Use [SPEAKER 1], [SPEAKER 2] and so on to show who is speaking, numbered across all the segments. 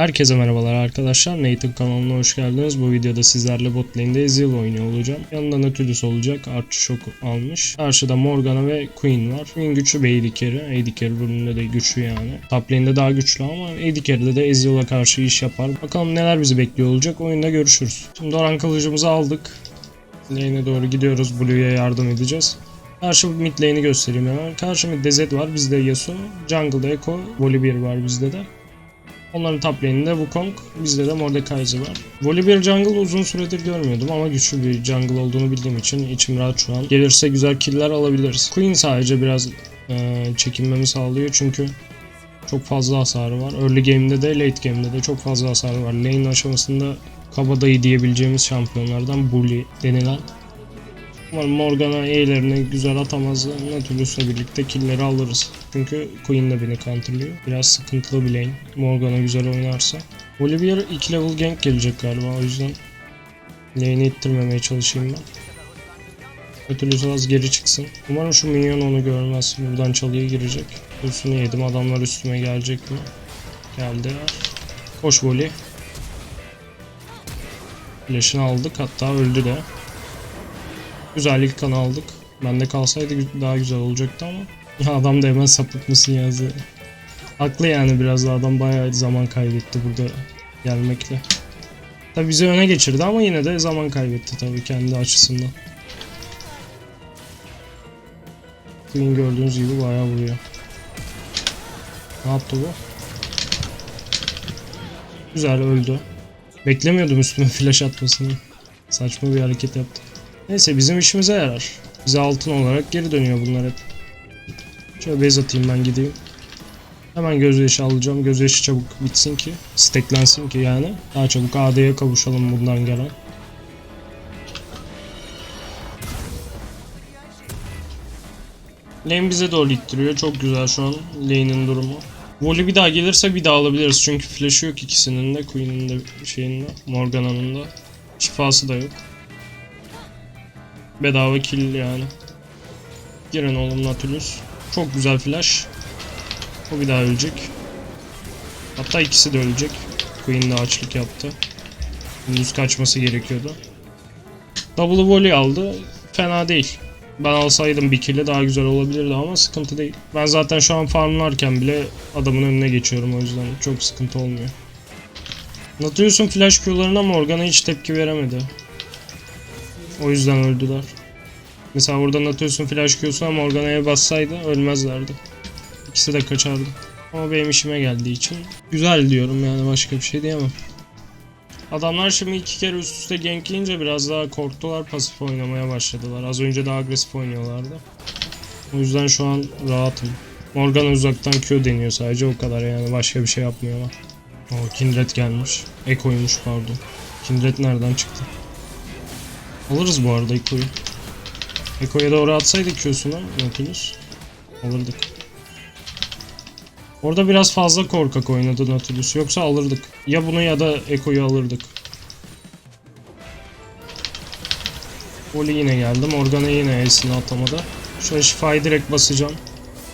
[SPEAKER 1] Herkese merhabalar arkadaşlar. Nathan kanalına hoş geldiniz. Bu videoda sizlerle bot lane'de Ezreal oynuyor olacağım. Yanında Nautilus olacak. Archer Shock almış. Karşıda Morgana ve Queen var. Queen güçlü bir AD carry. AD carry bölümünde de güçlü yani. Top lane'de daha güçlü ama AD carry'de de Ezreal'a karşı iş yapar. Bakalım neler bizi bekliyor olacak. Oyunda görüşürüz. Şimdi Doran kılıcımızı aldık. Lane'e doğru gidiyoruz. Blue'ya yardım edeceğiz. Karşı mid lane'i göstereyim hemen. Karşı midde Zed var. Bizde Yasuo. Jungle'da Echo. Volibear var bizde de. Onların top lane'inde Wukong, bizde de Mordekaiser var. Volibear jungle uzun süredir görmüyordum ama güçlü bir jungle olduğunu bildiğim için içim rahat şu an. Gelirse güzel killer alabiliriz. Queen sadece biraz e, çekinmemi sağlıyor çünkü çok fazla hasarı var. Early game'de de late game'de de çok fazla hasarı var. Lane aşamasında kabadayı diyebileceğimiz şampiyonlardan Bully denilen. Umarım Morgana E'lerini güzel atamaz. Nautilus'la birlikte killleri alırız. Çünkü Queen de beni counterlıyor. Biraz sıkıntılı bir lane. Morgana güzel oynarsa. Olivier 2 level gank gelecek galiba o yüzden lane'i ittirmemeye çalışayım ben. Nautilus az geri çıksın. Umarım şu minyon onu görmez. Buradan çalıya girecek. Üstünü yedim. Adamlar üstüme gelecek mi? Geldi. Koş voley. Flash'ını aldık. Hatta öldü de. Güzel ilk kan aldık. Bende kalsaydı daha güzel olacaktı ama. Adam da hemen sapık mısın yazdı. Haklı yani biraz da adam bayağı zaman kaybetti burada gelmekle. Tabi bizi öne geçirdi ama yine de zaman kaybetti tabii kendi açısından. Queen gördüğünüz gibi bayağı vuruyor. Ne yaptı bu? Güzel öldü. Beklemiyordum üstüme flash atmasını. Saçma bir hareket yaptı. Neyse bizim işimize yarar. Bize altın olarak geri dönüyor bunlar hep. Şöyle base atayım ben gideyim. Hemen gözyaşı alacağım. Gözyaşı çabuk bitsin ki. Steklensin ki yani. Daha çabuk AD'ye kavuşalım bundan gelen. Lane bize doğru ittiriyor. Çok güzel şu an lane'in durumu. Voli bir daha gelirse bir daha alabiliriz. Çünkü flash'ı yok ikisinin de. Queen'in de şeyin de. Morgana'nın da. Şifası da yok. Bedava kill yani. Girin oğlum Nautilus. Çok güzel flash. O bir daha ölecek. Hatta ikisi de ölecek. Queen de açlık yaptı. Gündüz kaçması gerekiyordu. Double volley aldı. Fena değil. Ben alsaydım bir kill'e daha güzel olabilirdi ama sıkıntı değil. Ben zaten şu an farmlarken bile adamın önüne geçiyorum o yüzden çok sıkıntı olmuyor. Nautilus'un flash Q'larına Morgana hiç tepki veremedi. O yüzden öldüler. Mesela burada Nautilus'un flash Q'suna Morgana'ya bassaydı ölmezlerdi. İkisi de kaçardı. Ama benim işime geldiği için güzel diyorum yani başka bir şey diyemem. Adamlar şimdi iki kere üst üste gank biraz daha korktular pasif oynamaya başladılar. Az önce daha agresif oynuyorlardı. O yüzden şu an rahatım. Morgana uzaktan Q deniyor sadece o kadar yani başka bir şey yapmıyorlar. O Kindred gelmiş. Eko'ymuş pardon. Kindred nereden çıktı? Alırız bu arada Eko'yu. Eko'ya doğru atsaydık Q'suna Nautilus. Alırdık. Orada biraz fazla korkak oynadı Nautilus. Yoksa alırdık. Ya bunu ya da Eko'yu alırdık. Oli yine geldi. Morgana yine Ace'ini atamadı. Şöyle şifayı direkt basacağım.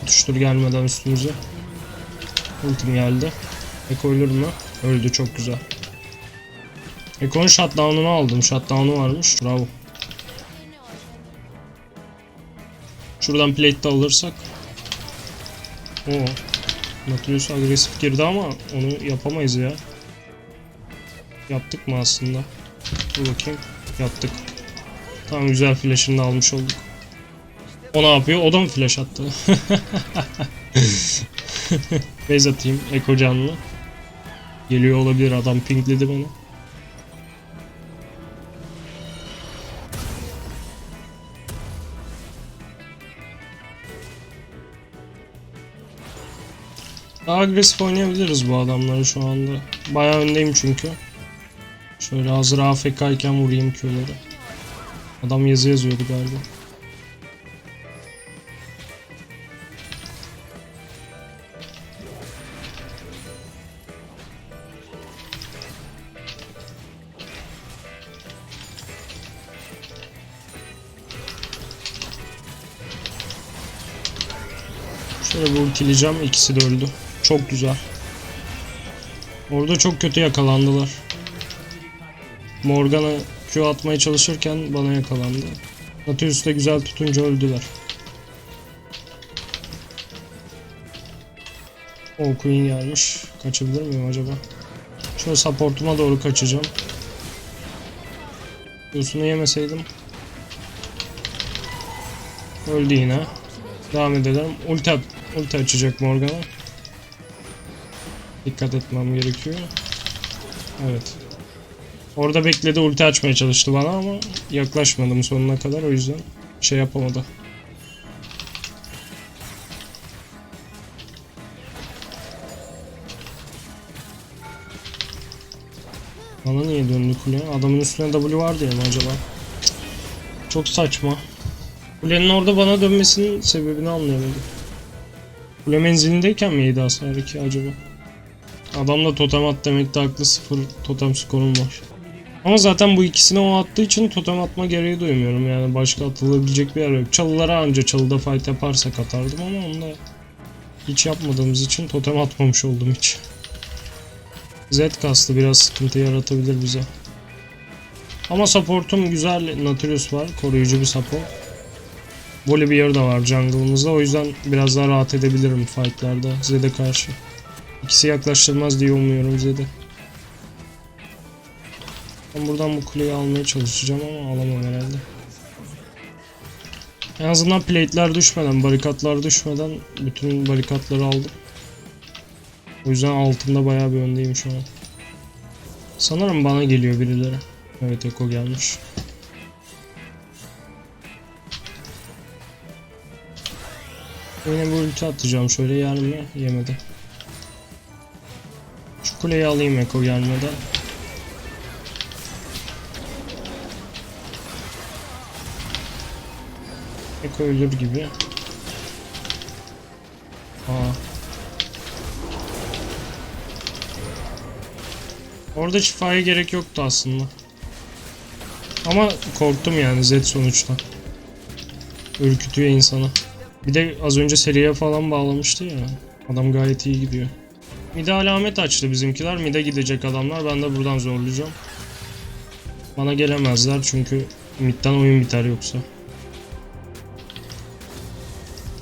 [SPEAKER 1] Tutuştur gelmeden üstümüze. Ultim geldi. Eko ölür mü? Öldü çok güzel. Eko'nun shutdown'unu aldım. Shutdown'u varmış. Bravo. Şuradan plate de alırsak. Oo. Nautilus agresif girdi ama onu yapamayız ya. Yaptık mı aslında? Dur bakayım. Yaptık. Tamam güzel flash'ını almış olduk. O ne yapıyor? O da mı flash attı? Base atayım. Eko canlı. Geliyor olabilir adam pinkledi beni. Daha agresif oynayabiliriz bu adamları şu anda. Bayağı öndeyim çünkü. Şöyle hazır AFK iken vurayım Q'ları. Adam yazı yazıyordu galiba. Şöyle bir ultileyeceğim. İkisi de öldü. Çok güzel. Orada çok kötü yakalandılar. Morgana Q atmaya çalışırken bana yakalandı. Nautilus da güzel tutunca öldüler. O Queen gelmiş. Kaçabilir miyim acaba? Şöyle supportuma doğru kaçacağım. Q'sunu yemeseydim. Öldü yine. Devam edelim. Ulti, ulti açacak Morgana. Dikkat etmem gerekiyor. Evet. Orada bekledi ulti açmaya çalıştı bana ama yaklaşmadım sonuna kadar o yüzden şey yapamadı. Bana niye döndü kule? Adamın üstüne W var diye mi acaba? Çok saçma. Kulenin orada bana dönmesinin sebebini anlayamadım. Kule menzilindeyken mi yedi hasarı ki acaba? Adamda totem at demekte haklı sıfır totem skorum var. Ama zaten bu ikisine o attığı için totem atma gereği duymuyorum yani başka atılabilecek bir yer yok. Çalılara anca çalıda fight yaparsak atardım ama onu da hiç yapmadığımız için totem atmamış oldum hiç. Z kastı biraz sıkıntı yaratabilir bize. Ama supportum güzel Nautilus var koruyucu bir support. Volibear da var jungle'ımızda o yüzden biraz daha rahat edebilirim fightlarda Zed'e karşı. İkisi yaklaştırmaz diye umuyorum Zed'i. Ben buradan bu kuleyi almaya çalışacağım ama alamam herhalde. En azından plate'ler düşmeden, barikatlar düşmeden bütün barikatları aldım. O yüzden altında bayağı bir öndeyim şu an. Sanırım bana geliyor birileri. Evet Eko gelmiş. Yine bu ulti atacağım şöyle yer mi? Yemedi. Kuleyi alayım Eko gelmeden. Eko ölür gibi. Aa. Orada şifaya gerek yoktu aslında. Ama korktum yani Z sonuçta. Ürkütüyor insanı. Bir de az önce seriye falan bağlamıştı ya. Adam gayet iyi gidiyor. Mide alamet açtı bizimkiler. Mide gidecek adamlar. Ben de buradan zorlayacağım. Bana gelemezler çünkü midden oyun biter yoksa.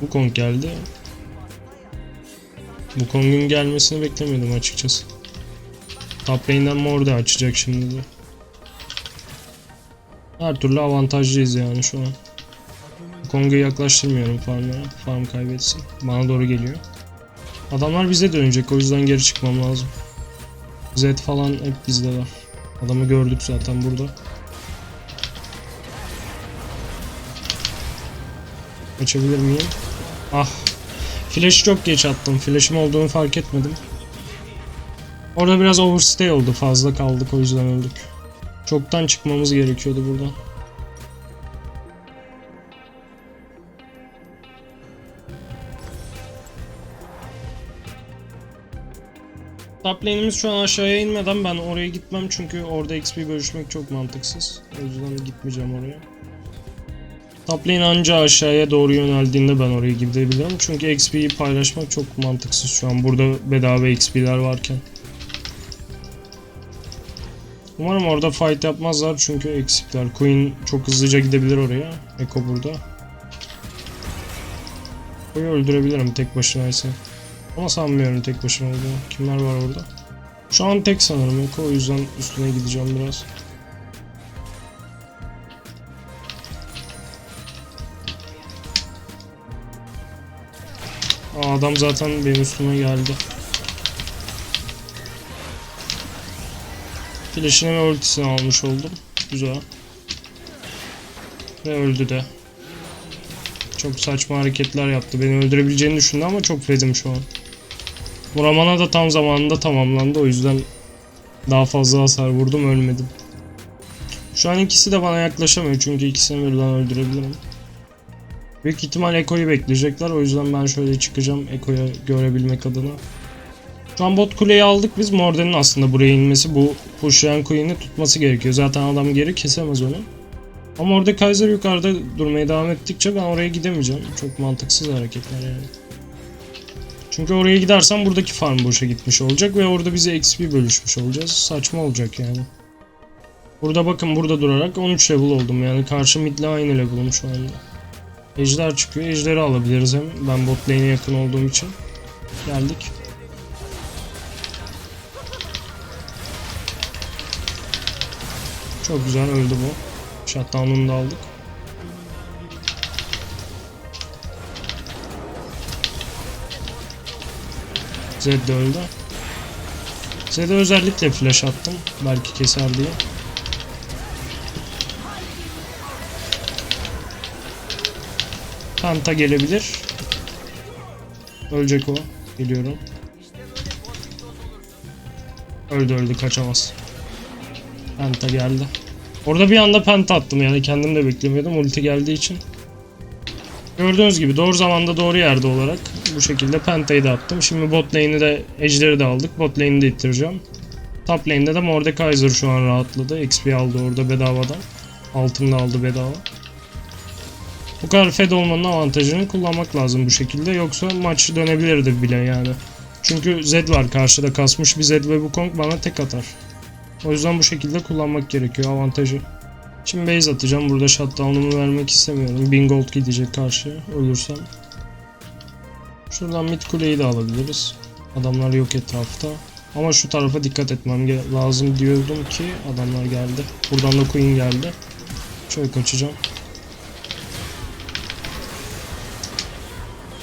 [SPEAKER 1] Bu Kong geldi. Bu Kong'un gelmesini beklemiyordum açıkçası. Top lane'den mor açacak şimdi de. Her türlü avantajlıyız yani şu an. Kong'u yaklaştırmıyorum farmlara. Farm kaybetsin. Bana doğru geliyor. Adamlar bize dönecek o yüzden geri çıkmam lazım. Z falan hep bizde var. Adamı gördük zaten burada. Açabilir miyim? Ah. Flash'ı çok geç attım. Flash'ım olduğunu fark etmedim. Orada biraz overstay oldu. Fazla kaldık o yüzden öldük. Çoktan çıkmamız gerekiyordu buradan. Top lane'imiz şu an aşağıya inmeden ben oraya gitmem çünkü orada XP bölüşmek çok mantıksız. O yüzden gitmeyeceğim oraya. Top lane anca aşağıya doğru yöneldiğinde ben oraya gidebilirim. Çünkü XP'yi paylaşmak çok mantıksız şu an. Burada bedava XP'ler varken. Umarım orada fight yapmazlar çünkü eksikler. Queen çok hızlıca gidebilir oraya. Echo burada. Echo'yu öldürebilirim tek başınaysa. Ama sanmıyorum tek başına olduğunu. Kimler var orada? Şu an tek sanırım Echo o yüzden üstüne gideceğim biraz. Aa, adam zaten benim üstüme geldi. Flash'ını ve ultisini almış oldum. Güzel. Ve öldü de. Çok saçma hareketler yaptı. Beni öldürebileceğini düşündü ama çok fedim şu an. Muramana da tam zamanında tamamlandı. O yüzden daha fazla hasar vurdum ölmedim. Şu an ikisi de bana yaklaşamıyor çünkü ikisini birden öldürebilirim. Büyük ihtimal Eko'yu bekleyecekler. O yüzden ben şöyle çıkacağım Eko'yu görebilmek adına. Şu an bot kuleyi aldık biz. Morden'in aslında buraya inmesi bu pushlayan Queen'i tutması gerekiyor. Zaten adam geri kesemez onu. Ama orada Kaiser yukarıda durmaya devam ettikçe ben oraya gidemeyeceğim. Çok mantıksız hareketler yani. Çünkü oraya gidersen buradaki farm boşa gitmiş olacak ve orada bize XP bölüşmüş olacağız. Saçma olacak yani. Burada bakın burada durarak 13 level oldum yani karşı midle aynı level'ım şu anda. Ejder çıkıyor. Ejderi alabiliriz hem. Ben bot lane'e yakın olduğum için. Geldik. Çok güzel öldü bu. Shutdown'unu da aldık. Zed de öldü. Zed'e özellikle flash attım. Belki keser diye. Penta gelebilir. Ölecek o. Geliyorum. Öldü öldü kaçamaz. Penta geldi. Orada bir anda penta attım yani kendim de beklemiyordum ulti geldiği için. Gördüğünüz gibi doğru zamanda doğru yerde olarak bu şekilde pentayı da attım. Şimdi bot lane'i de ejderi de aldık. Bot lane'i de ittireceğim. Top lane'de de Mordekaiser şu an rahatladı. XP aldı orada bedavadan. Altın da aldı bedava. Bu kadar fed olmanın avantajını kullanmak lazım bu şekilde. Yoksa maç dönebilirdi bile yani. Çünkü Zed var karşıda kasmış bir Zed ve bu Kong bana tek atar. O yüzden bu şekilde kullanmak gerekiyor avantajı. Şimdi base atacağım. Burada shutdown'umu vermek istemiyorum. 1000 gold gidecek karşıya ölürsem. Şuradan mid kuleyi de alabiliriz. Adamlar yok etrafta. Ama şu tarafa dikkat etmem lazım diyordum ki adamlar geldi. Buradan da Queen geldi. Şöyle kaçacağım.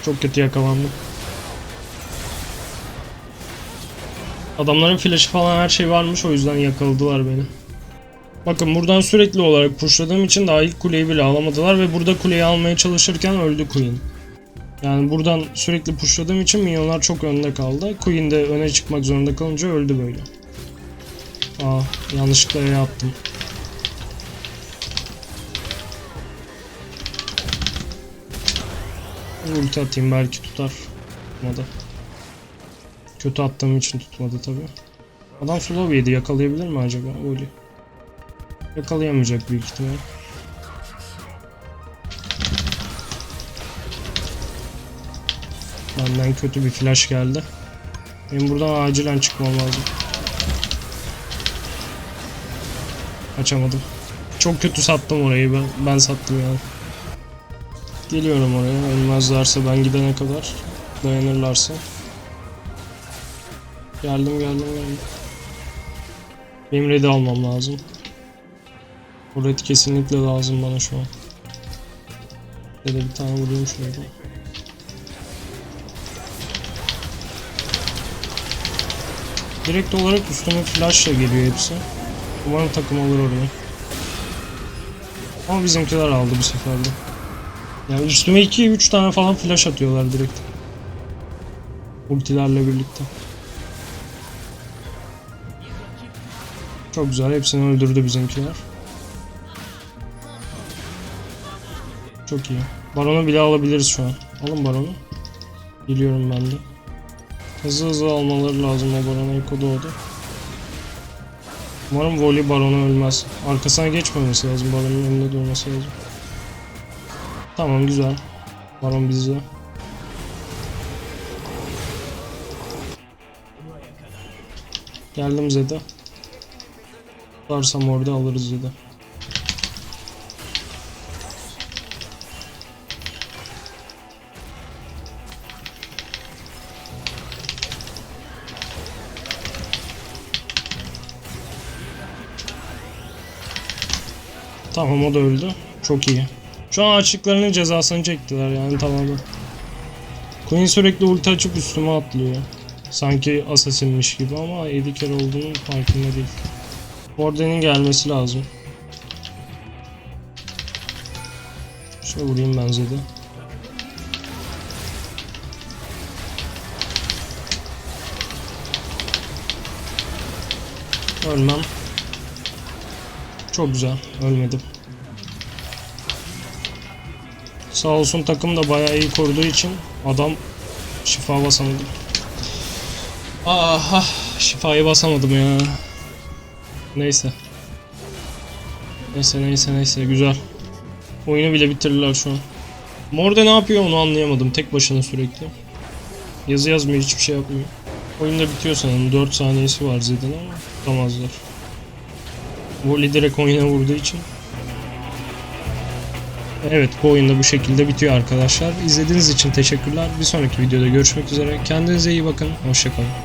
[SPEAKER 1] Çok kötü yakalandım. Adamların flash'ı falan her şey varmış o yüzden yakaladılar beni. Bakın buradan sürekli olarak pushladığım için daha ilk kuleyi bile alamadılar ve burada kuleyi almaya çalışırken öldü Queen. Yani buradan sürekli pushladığım için minyonlar çok önde kaldı. Queen de öne çıkmak zorunda kalınca öldü böyle. Aa yanlışlıkla E'ye attım. Ulti atayım belki tutar. Tutmadı. Kötü attığım için tutmadı tabi. Adam slow yedi yakalayabilir mi acaba Oli? Yakalayamayacak büyük ihtimal. Benden kötü bir flash geldi. Benim buradan acilen çıkmam lazım. Açamadım. Çok kötü sattım orayı ben. Ben sattım yani. Geliyorum oraya. Ölmezlerse ben gidene kadar. Dayanırlarsa. Geldim geldim geldim. Benim red'i almam lazım. Bu red kesinlikle lazım bana şu an. Ya bir tane vurayım şurada. Direkt olarak üstüme flashla geliyor hepsi. Umarım takım alır orayı. Ama bizimkiler aldı bu sefer de. Yani üstüme 2-3 tane falan flash atıyorlar direkt. Ultilerle birlikte. Çok güzel. Hepsini öldürdü bizimkiler. Çok iyi. Baron'u bile alabiliriz şu an. Alın Baron'u. Biliyorum ben de. Hızlı hızlı almaları lazım o Baron'a. Eko doğdu. Umarım Voli Baron'a ölmez. Arkasına geçmemesi lazım. Baron'un önünde durması lazım. Tamam güzel. Baron bizde. Geldim Zed'e. Varsam orada alırız Zed'e. Tamam o da öldü. Çok iyi. Şu an açlıklarının cezasını çektiler yani tamamen. Queen sürekli ulti açıp üstüme atlıyor. Sanki assassinmiş gibi ama 7 kere olduğunun farkında değil. Warden'in gelmesi lazım. Şöyle vurayım ben Zed'e. Ölmem. Çok güzel. Ölmedim. Sağ olsun takım da bayağı iyi koruduğu için adam şifa basamadı. Aha şifayı basamadım ya. Neyse. Neyse neyse neyse güzel. Oyunu bile bitirdiler şu an. Morde ne yapıyor onu anlayamadım tek başına sürekli. Yazı yazmıyor hiçbir şey yapmıyor. Oyunda bitiyor sanırım. 4 saniyesi var Zed'in ama tutamazlar. Volley direkt oyuna vurduğu için. Evet bu oyunda bu şekilde bitiyor arkadaşlar. İzlediğiniz için teşekkürler. Bir sonraki videoda görüşmek üzere. Kendinize iyi bakın. Hoşçakalın.